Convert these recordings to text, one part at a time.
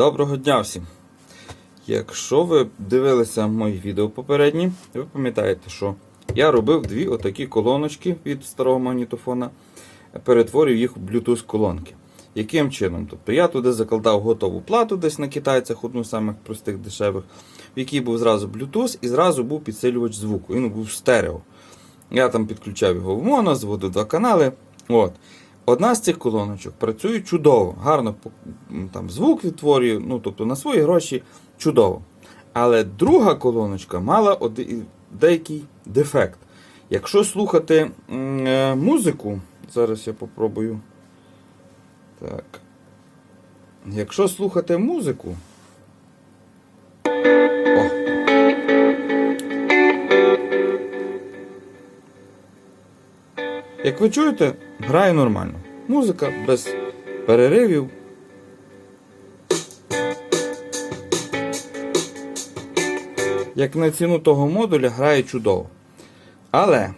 Доброго дня всім! Якщо ви дивилися мої відео попередні, ви пам'ятаєте, що я робив дві отакі колоночки від старого магнітофона, перетворив їх в Bluetooth колонки. Яким чином? Тобто я туди закладав готову плату десь на китайцях, одну з самих простих дешевих, в якій був зразу Bluetooth і зразу був підсилювач звуку. Він був стерео. Я там підключав його в моно, зводив два канали. От. Одна з цих колоночок працює чудово, гарно там, звук відтворює, ну, тобто на свої гроші чудово. Але друга колоночка мала деякий дефект. Якщо слухати е, музику, зараз я попробую. Так. Якщо слухати музику. Як ви чуєте, грає нормально. Музика без переривів. Як на ціну того модуля грає чудово. Але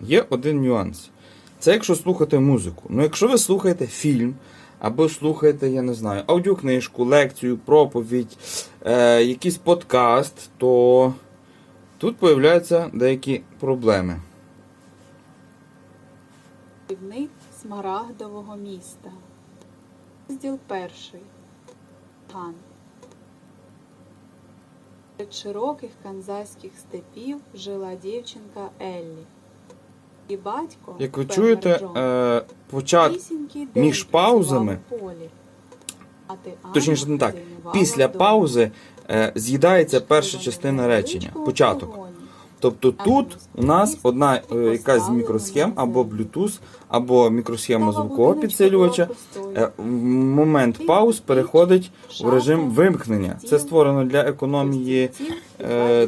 є один нюанс. Це якщо слухати музику. Ну, якщо ви слухаєте фільм, або слухаєте, я не знаю, аудіокнижку, лекцію, проповідь, е, якийсь подкаст, то тут появляються деякі проблеми. Керівник Смарагдового міста. Розділ перший. Ган. Серед широких канзаських степів жила дівчинка Еллі. І батько, Як ви фермер чуєте, Джон, е, почат, день між працював паузами, у полі. Мати Анна точніше не так, займала після паузи е, з'їдається перша вони частина речення, початок. погоні. Тобто тут у нас одна е, якась з мікросхем або Bluetooth, або мікросхема звукового підсилювача. Е, В момент пауз переходить в режим вимкнення. Це створено для економії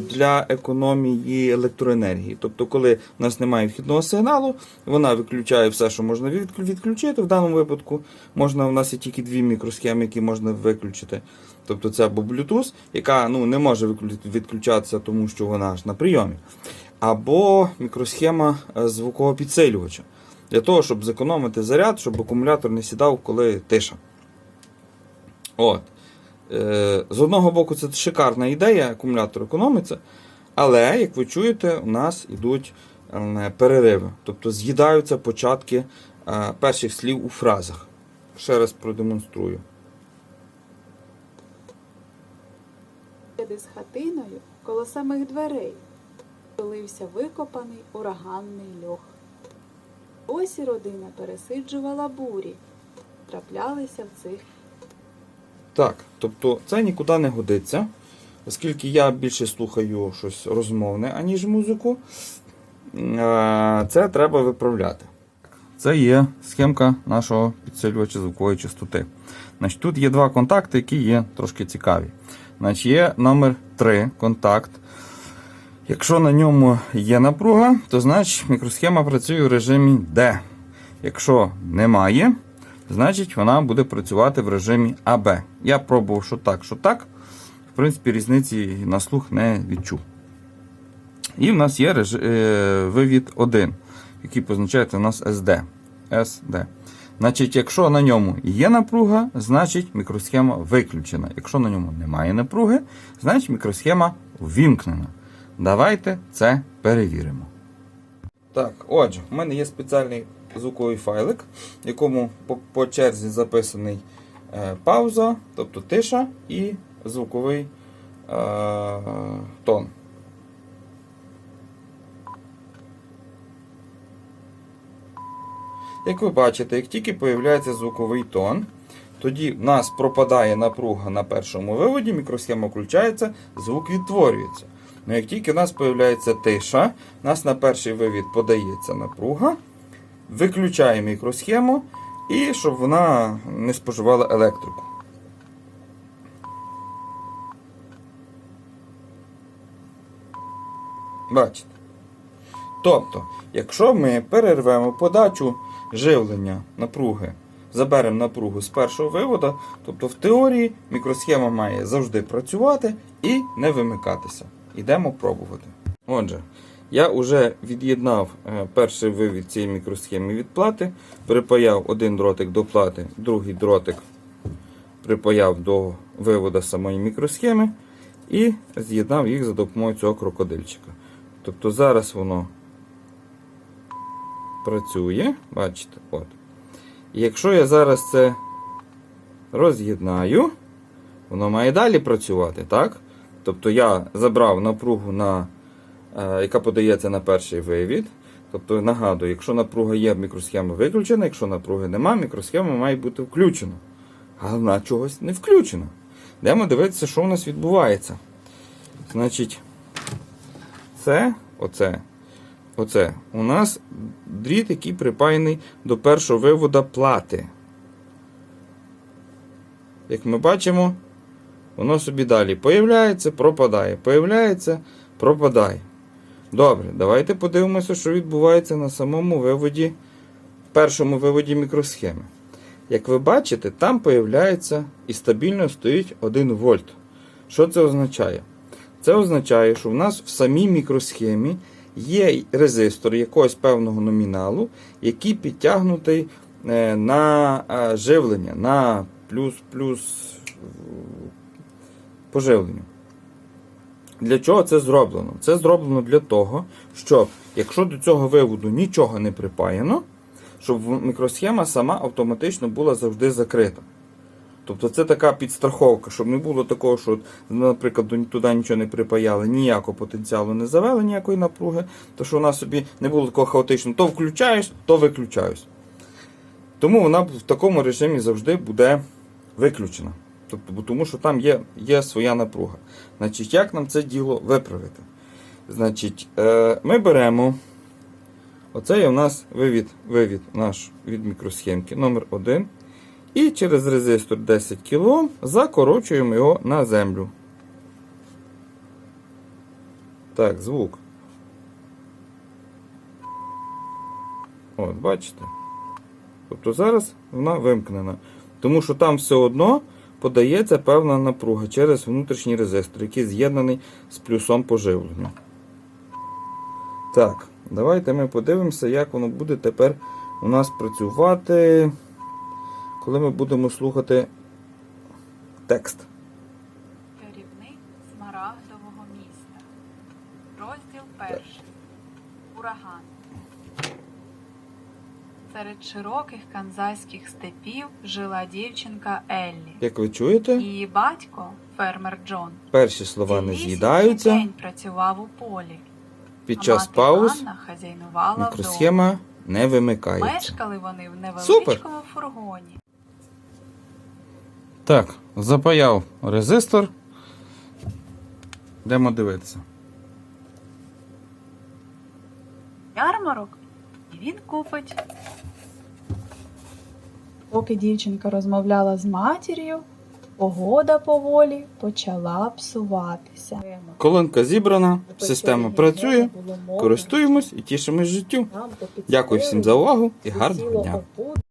для економії електроенергії. Тобто, коли в нас немає вхідного сигналу, вона виключає все, що можна відключити. В даному випадку можна, у нас є тільки дві мікросхеми, які можна виключити. Тобто це або Bluetooth, яка ну, не може відключатися, тому що вона ж на прийомі, або мікросхема е, звукового підсилювача. Для того, щоб зекономити заряд, щоб акумулятор не сідав, коли тиша. От. Е, З одного боку, це шикарна ідея, акумулятор економиться. Але, як ви чуєте, у нас йдуть е, перериви. Тобто з'їдаються початки е, перших слів у фразах. Ще раз продемонструю. Де з хатиною коло самих дверей Полився викопаний ураганний льох. Ось і родина пересиджувала бурі. Траплялися в цих Так, тобто це нікуди не годиться, оскільки я більше слухаю щось розмовне, аніж музику. Е, Це треба виправляти. Це є схемка нашого підсилювача звукової частоти. Значить, Тут є два контакти, які є трошки цікаві. Значить, Є номер 3 контакт. Якщо на ньому є напруга, то значить мікросхема працює в режимі D. Якщо немає, значить вона буде працювати в режимі АБ. Я пробував, що так, що так. В принципі, різниці на слух не відчув. І в нас є реж... е, вивід 1, який позначається у нас SD. SD. Значить, якщо на ньому є напруга, значить мікросхема виключена. Якщо на ньому немає напруги, значить мікросхема ввімкнена. Давайте це перевіримо. Так, отже, в мене є спеціальний звуковий файлик, в якому по, по черзі записаний е, пауза, тобто тиша і звуковий е, тон. Як ви бачите, як тільки появляється звуковий тон, тоді в нас пропадає напруга на першому виводі, мікросхема включається, звук відтворюється. Ну, як тільки в нас появляється тиша, у нас на перший вивід подається напруга, виключає мікросхему і щоб вона не споживала електрику. Бачите? Тобто, якщо ми перервемо подачу живлення напруги, заберемо напругу з першого виводу, тобто в теорії мікросхема має завжди працювати і не вимикатися. Ідемо пробувати. Отже, я вже від'єднав е, перший вивід цієї мікросхеми від плати, припаяв один дротик до плати, другий дротик припаяв до вивода самої мікросхеми і з'єднав їх за допомогою цього крокодильчика. Тобто зараз воно працює, бачите, от. І якщо я зараз це роз'єднаю, воно має далі працювати, так? Тобто я забрав напругу, на, яка подається на перший вивід. Тобто, нагадую, якщо напруга є, мікросхема виключена, якщо напруги нема, мікросхема має бути включена. А вона чогось не включена. Йдемо дивитися, що у нас відбувається. Значить, це, оце, оце у нас дріт, який припаяний до першого вивода плати. Як ми бачимо, воно собі далі появляється, пропадає, появляється, пропадає. Добре, давайте подивимося, що відбувається на самому виводі, першому виводі мікросхеми. Як ви бачите, там появляється і стабільно стоїть 1 вольт. Що це означає? Це означає, що в нас в самій мікросхемі є резистор якогось певного номіналу, який підтягнутий е, на е, живлення, на плюс-плюс по живленню. Для чого це зроблено? Це зроблено для того, щоб, якщо до цього виводу нічого не припаяно, щоб мікросхема сама автоматично була завжди закрита. Тобто це така підстраховка, щоб не було такого, що, наприклад, туди нічого не припаяли, ніякого потенціалу не завели, ніякої напруги, то що вона собі не було такого хаотичного, то включаєш, то виключаєш. Тому вона в такому режимі завжди буде виключена. Тобто, тому що там є, є своя напруга. Значить, як нам це діло виправити? Значить, е, ми беремо. Оце є у нас вивід, вивід наш від мікросхемки номер 1 І через резистор 10 кОм закорочуємо його на землю. Так, звук. От, бачите? Тобто зараз вона вимкнена. Тому що там все одно подається певна напруга через внутрішній резистор, який з'єднаний з плюсом поживлення. Так, давайте ми подивимося, як воно буде тепер у нас працювати, коли ми будемо слухати текст. Керівник Смарагдового міста. Розділ перший. Ураган. Серед широких канзайських степів жила дівчинка Еллі. Як ви чуєте, Її батько, фермер Джон, перші слова не з'їдаються. день працював у полі. Під а час мати пауз Анна хазяйнувала вдома. не вимикається. Мешкали вони в невеличкому Супер. фургоні. Так, запаяв резистор. Йдемо дивитися. ярмарок, і він купить. Поки дівчинка розмовляла з матір'ю, погода поволі почала псуватися. Колонка зібрана, система працює, користуємось і тішимось життю. Дякую всім за увагу і гарного дня.